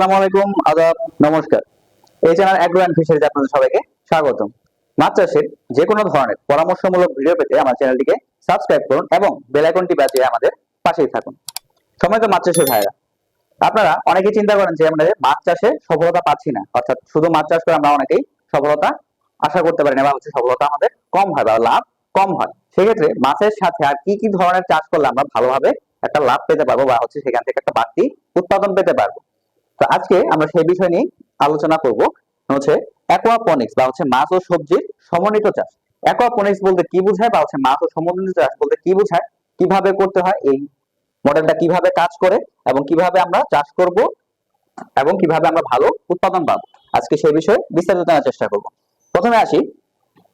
আসসালামু আলাইকুম, আদাব, নমস্কার। এই চ্যানেল অ্যাগ্রো অ্যান্ড ফিশারিজ আপনাদের সবাইকে যে কোনো ধরনের পরামর্শমূলক ভিডিও পেতে আমার চ্যানেলটিকে সাবস্ক্রাইব করুন এবং বেল আইকনটি বাজিয়ে আমাদের পাশেই থাকুন। সময় তো ভাইরা আপনারা অনেকেই চিন্তা করেন যে আমরা মাছ চাষে সফলতা পাচ্ছি না। অর্থাৎ শুধু মাছ চাষ করে আমরা অনেকেই সফলতা আশা করতে পারি না বা হচ্ছে সফলতা আমাদের কম হয় বা লাভ কম হয়। সেক্ষেত্রে মাছের সাথে আর কি কি ধরনের চাষ করলে আমরা ভালোভাবে একটা লাভ পেতে পারব বা হচ্ছে সেখান থেকে একটা বাড়তি উৎপাদন পেতে পারব? তো আজকে আমরা সেই বিষয় নিয়ে আলোচনা করব। হচ্ছে অ্যাকোয়াপনিক্স বা হচ্ছে মাছ ও সবজির সমন্বিত চাষ। অ্যাকোয়াপনিক্স বলতে কি বোঝায় বা হচ্ছে মাছ ও সমন্বিত চাষ বলতে কি বোঝায়, কীভাবে করতে হয়, এই মডেলটা কীভাবে কাজ করে এবং কীভাবে আমরা চাষ করব এবং কীভাবে আমরা ভালো উৎপাদন পাবো। আজকে সেই বিষয়ে বিস্তারিত জানার চেষ্টা করব। প্রথমে আসি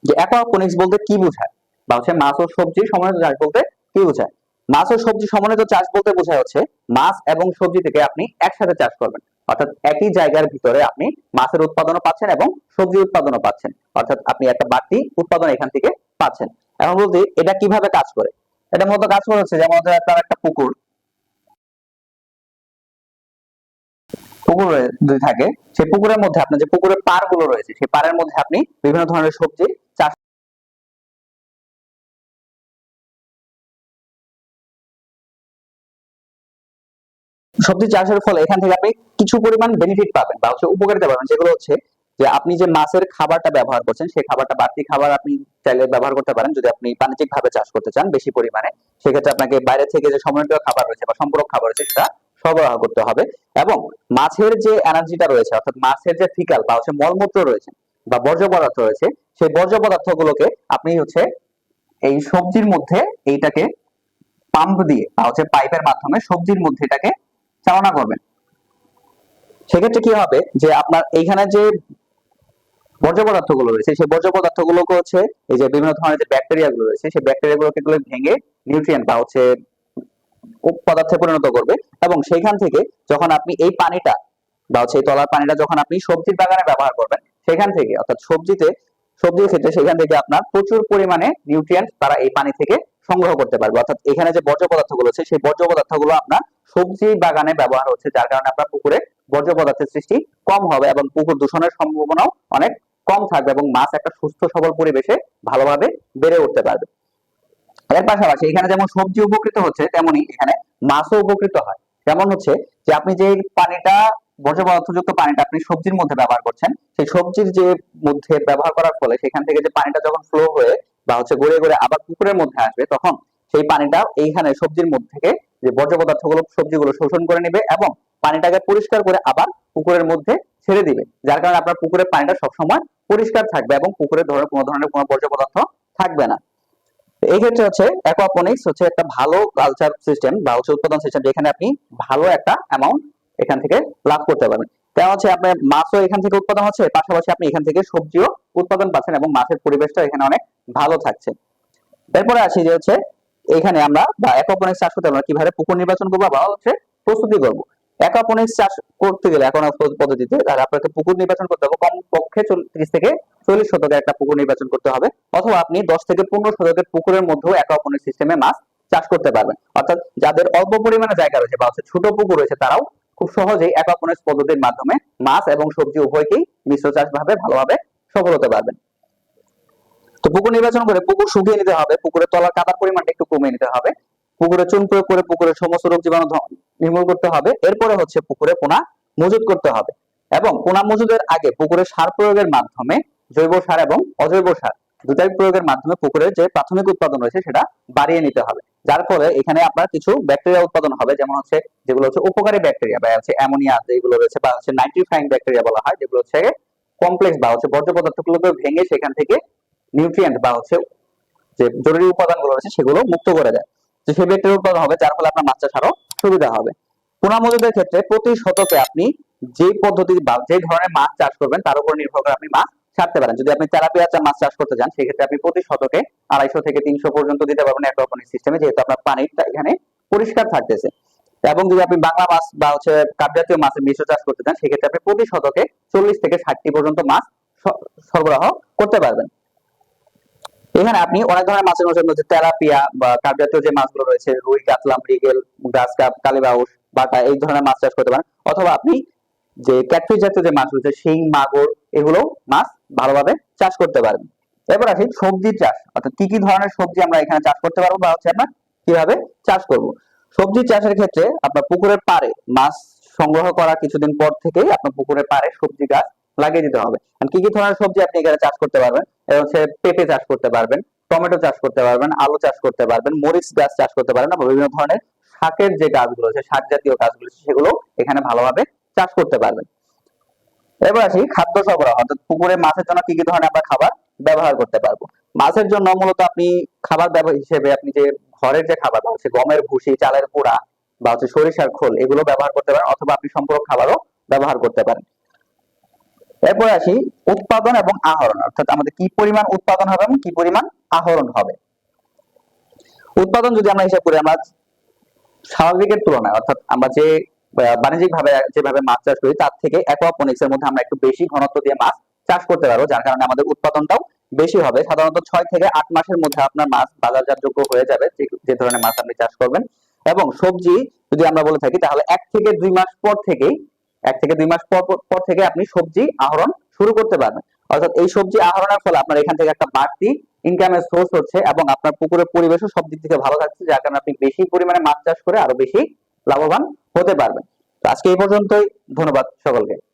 যে অ্যাকোয়াপনিক্স বলতে কি বোঝায় বা হচ্ছে মাছ ও সবজি সমন্বিত চাষ বলতে কি বোঝায়। মাছ ও সবজি সমন্বিত চাষ বলতে বোঝায় হচ্ছে মাছ এবং সবজি থেকে আপনি একসাথে চাষ করবেন। অর্থাৎ একই জায়গার ভিতরে আপনি মাছের উৎপাদনও পাচ্ছেন এবং সবজি উৎপাদনও পাচ্ছেন। অর্থাৎ আপনি একটা বাড়তি উৎপাদন এখান থেকে পাচ্ছেন। এখন বলতে এটা কীভাবে কাজ করে? এটা মূলত কাজ করে হচ্ছে যেমন আপনার একটা পুকুর। পুকুর যদি থাকে, সেই পুকুরের মধ্যে আপনার যে পুকুরের পারগুলো রয়েছে, সেই পাড়ের মধ্যে আপনি বিভিন্ন ধরনের সবজি চাষ সবজি চাষের ফলে এখান থেকে আপনি কিছু পরিমাণ বেনিফিট পাবেন বা হচ্ছে উপকারিতা পাবেন। যেগুলো হচ্ছে যে আপনি যে মাছের খাবারটা ব্যবহার করছেন, সেই খাবারটা বাড়তি খাবার আপনি চাইলে ব্যবহার করতে পারেন। যদি আপনি বাণিজ্যিক ভাবে চাষ করতে চান বেশি পরিমাণে, সেক্ষেত্রে আপনাকে বাইরে থেকে যে সমন্বিত খাবার রয়েছে বা সম্পূরক খাবার রয়েছে, সেটা সরবরাহ করতে হবে। এবং মাছের যে এনার্জিটা রয়েছে, অর্থাৎ মাছের যে ফিকাল বা হচ্ছে মলমূত্র রয়েছে বা বর্জ্য পদার্থ রয়েছে, সেই বর্জ্য পদার্থগুলোকে আপনি হচ্ছে এই সবজির মধ্যে এইটাকে পাম্প দিয়ে বা হচ্ছে পাইপের মাধ্যমে সবজির মধ্যে এটাকে চালনা করবেন সেক্ষেত্রে কি হবে যে আপনার এইখানে যে বর্জ্য পদার্থগুলো রয়েছে, সেই বর্জ্য পদার্থ গুলোকে হচ্ছে এই যে বিভিন্ন ধরনের যে ব্যাকটেরিয়া গুলো রয়েছে, সেই ব্যাকটেরিয়া গুলোকে এগুলো ভেঙে নিউট্রিয়েন্ট বা হচ্ছে পদার্থে পরিণত করবে এবং সেইখান থেকে যখন আপনি এই পানিটা বা হচ্ছে এই তলার পানিটা যখন আপনি সবজির বাগানে ব্যবহার করবেন, সেখান থেকে অর্থাৎ সবজিতে, সবজির ক্ষেত্রে সেখান থেকে আপনার প্রচুর পরিমাণে নিউট্রিয়েন্ট তারা এই পানি থেকে সংগ্রহ করতে পারবে। অর্থাৎ এখানে যে বর্জ্য পদার্থগুলো আছে সেই বর্জ্য পদার্থগুলো আপনার সবজি বাগানে ব্যবহার হচ্ছে, যার কারণে আপনার পুকুরে বর্জ্য পদার্থের সৃষ্টি কম হবে এবং পুকুর দূষণের সম্ভাবনাও অনেক কম থাকবে এবং মাছ একটা সুস্থ, সবল পরিবেশে ভালোভাবে বেড়ে উঠতে পারবে। এর পাশাপাশি এখানে যেমন সবজি উপকৃত হচ্ছে, তেমনি এখানে মাছও উপকৃত হয়। যেমন হচ্ছে যে আপনি যে পানিটা, বর্জ্য পদার্থযুক্ত পানিটা আপনি সবজির মধ্যে ব্যবহার করছেন, সেই সবজির যে মধ্যে ব্যবহার করার ফলে সেখান থেকে যে পানিটা যখন ফ্লো হয়ে বা হচ্ছে গড়ে গড়ে আবার পুকুরের মধ্যে আসবে, তখন সেই পানিটা এইখানে সবজির মধ্যে থেকে যে বর্জ্য পদার্থগুলো, সবজিগুলো শোষণ করে নেবে এবং পানিটাকে পরিষ্কার করে আবার পুকুরের মধ্যে ছেড়ে দিবে। যার কারণে আপনার পুকুরের পানিটা সবসময় পরিষ্কার থাকবে এবং পুকুরের ধরনের কোনো ধরনের কোনো বর্জ্য পদার্থ থাকবে না। এই ক্ষেত্রে হচ্ছে অ্যাকোয়াপনিক্স হচ্ছে একটা ভালো কালচার সিস্টেম বা হচ্ছে উৎপাদন সিস্টেম যেখানে আপনি ভালো একটা অ্যামাউন্ট এখান থেকে লাভ করতে পারবেন। তেমন হচ্ছে আপনার মাছও এখান থেকে উৎপাদন হচ্ছে, পাশাপাশি আপনি এখান থেকে সবজিও উৎপাদন পাচ্ছেন এবং মাছের পরিবেশটা এখানে অনেক ভালো থাকছে। এরপরে আসি যে হচ্ছে এখানে আমরা বা অ্যাকোয়াপনিক্স চাষ করতে আমরা কীভাবে পুকুর নির্বাচন করব বা হচ্ছে প্রস্তুতি করব। অ্যাকোয়াপনিক্স চাষ করতে গেলে এখন পদ্ধতিতে আর আপনাকে পুকুর নির্বাচন করতে হবে কম পক্ষে ত্রিশ থেকে চল্লিশ শতকের একটা পুকুর নির্বাচন করতে হবে অথবা আপনি দশ থেকে পনেরো শতকের পুকুরের মধ্যেও অ্যাকোয়াপনিক্স সিস্টেমে মাছ চাষ করতে পারবেন। অর্থাৎ যাদের অল্প পরিমাণে জায়গা রয়েছে বা হচ্ছে ছোট পুকুর রয়েছে তারাও খুব সহজেই অ্যাকোয়াপনিক্স পদ্ধতির মাধ্যমে মাছ এবং সবজি উভয়কেই মিশ্র চাষ ভাবে ভালোভাবে সফল হতে পারবেন। তো পুকুর নির্বাচন করে পুকুর শুকিয়ে নিতে হবে, পুকুরের তলার কাদার পরিমাণটা একটু কমিয়ে নিতে হবে। পুকুরে চুন প্রয়োগ করে পুকুরের সমস্ত রোগ জীবাণু নির্মূল করতে হবে। এরপরে হচ্ছে পুকুরে পোনা মজুত করতে হবে এবং পোনা মজুদের আগে পুকুরে সার প্রয়োগের মাধ্যমে জৈব সার এবং অজৈব সার দুটাই প্রয়োগের মাধ্যমে পুকুরের যে প্রাথমিক উৎপাদন রয়েছে সেটা বাড়িয়ে নিতে হবে। যার ফলে এখানে আপনার কিছু ব্যাকটেরিয়া উৎপাদন হবে, যেমন হচ্ছে যেগুলো হচ্ছে উপকারী ব্যাকটেরিয়া বা হচ্ছে অ্যামোনিয়া যেগুলো রয়েছে বা হচ্ছে নাইট্রিফাইং ব্যাকটেরিয়া বলা হয়, যেগুলো হচ্ছে কমপ্লেক্স বা হচ্ছে বর্জ্য পদার্থগুলোকে ভেঙে সেখান থেকে নিউট্রিয়েন্ট বা হচ্ছে যে জরুরি উপাদানগুলো রয়েছে সেগুলো মুক্ত করে দেয়। তো সেই ব্যাকটেরিয়া উৎপাদন হবে, যার ফলে আপনার মাছ চাষ আরও সুবিধা হবে। পোনা মজুদের ক্ষেত্রে প্রতি শতকে আপনি যে পদ্ধতি বা যে ধরনের মাছ চাষ করবেন, তার উপর নির্ভর করে আপনি মাছ ছাড়তে পারেন। যদি আপনি তেলাপিয়া মাছ চাষ করতে চান সেক্ষেত্রে আপনি প্রতি শতকে আড়াইশো থেকে তিনশো পর্যন্ত দিতে পারবেন অ্যাকোয়াপনিক সিস্টেমে যেহেতু আপনার পানিটা এখানে পরিষ্কার থাকতেছে। এবং যদি আপনি বাংলা মাছ বা হচ্ছে কাপ জাতীয় মাছের মিশ্র চাষ করতে চান সেক্ষেত্রে আপনি প্রতি শতকে চল্লিশ থেকে ষাটটি পর্যন্ত মাছ সরবরাহ করতে পারবেন। এখানে আপনি অনেক ধরনের মাছের মধ্যে মধ্যে তেলাপিয়া বা কাপ জাতীয় যে মাছগুলো রয়েছে, রুই কাতলা মৃগেল গাছ কাপ কালিবাউস বাটা, এই ধরনের মাছ চাষ করতে পারেন। অথবা আপনি যে ক্যাটফিশ জাতীয় যে মাছ রয়েছে, শিং, মাগুর এগুলো মাছ ভালোভাবে চাষ করতে পারবেন এবার আসি সবজি চাষ। অর্থাৎ কি কি ধরনের সবজি আমরা এখানে চাষ করতে পারব বা হচ্ছে আমরা কীভাবে চাষ করব? সবজি চাষের ক্ষেত্রে আপনার পুকুরের পাড়ে মাছ সংগ্রহ করা কিছুদিন পর থেকেই আপনার পুকুরের পাড়ে সবজি গাছ লাগিয়ে দিতে হবে। কি কি ধরনের সবজি আপনি এখানে চাষ করতে পারবেন? এবং হচ্ছে পেঁপে চাষ করতে পারবেন, টমেটো চাষ করতে পারবেন, আলু চাষ করতে পারবেন, মরিচ গাছ চাষ করতে পারবেন বা বিভিন্ন ধরনের শাকের যে গাছগুলো আছে শাক জাতীয় গাছগুলো সেগুলো এখানে ভালোভাবে চাষ করতে পারবেন। এবার আসি খাদ্য সরবরাহ, অর্থাৎ পুকুরে মাছের জন্য কি কি ধরনের আমরা খাবার ব্যবহার করতে পারব? মাছের জন্য মূলত আপনি খাবার ব্যবহার হিসেবে আপনি যে ঘরের যে খাবার হচ্ছে গমের ভুসি, চালের পোড়া বা হচ্ছে সরিষার খোল, এগুলো ব্যবহার করতে পারেন, অথবা আপনি সম্পূরক খাবারও ব্যবহার করতে পারেন। এরপর আসি উৎপাদন এবং আহরণ। অর্থাৎ আমাদের কি পরিমাণ উৎপাদন হবে এবং কি পরিমাণ আহরণ হবে? উৎপাদন যদি আমরা হিসাব করি, আমরা স্বাভাবিকের তুলনায়, অর্থাৎ আমরা যে বাণিজ্যিক ভাবে যেভাবে মাছ চাষ করি, তার থেকে অ্যাকোয়াপনিক্স এর মধ্যে আমরা একটু বেশি ঘনত্ব দিয়ে মাছ চাষ করতে পারব, যার কারণে আমাদের উৎপাদনটাও বেশি হবে। সাধারণত ছয় থেকে আট মাসের মধ্যে আপনার মাছ বাজারজাতযোগ্য হয়ে যাবে যে ধরনের মাছ আপনি চাষ করবেন। এবং সবজি যদি আমরা বলে থাকি, তাহলে এক থেকে দুই মাস পর থেকেই এক থেকে দুই মাস পর পর- থেকে আপনি সবজি আহরণ শুরু করতে পারবেন। অর্থাৎ এই সবজি আহরণের ফলে আপনার এখান থেকে একটা বাড়তি ইনকামের সোর্স হচ্ছে এবং আপনার পুকুরের পরিবেশও সব দিক থেকে ভালো থাকছে, যার কারণে আপনি বেশি পরিমাণে মাছ চাষ করে আরও বেশি লাভবান হতে পারবেন। তো আজকে এই পর্যন্তই। ধন্যবাদ সকলকে।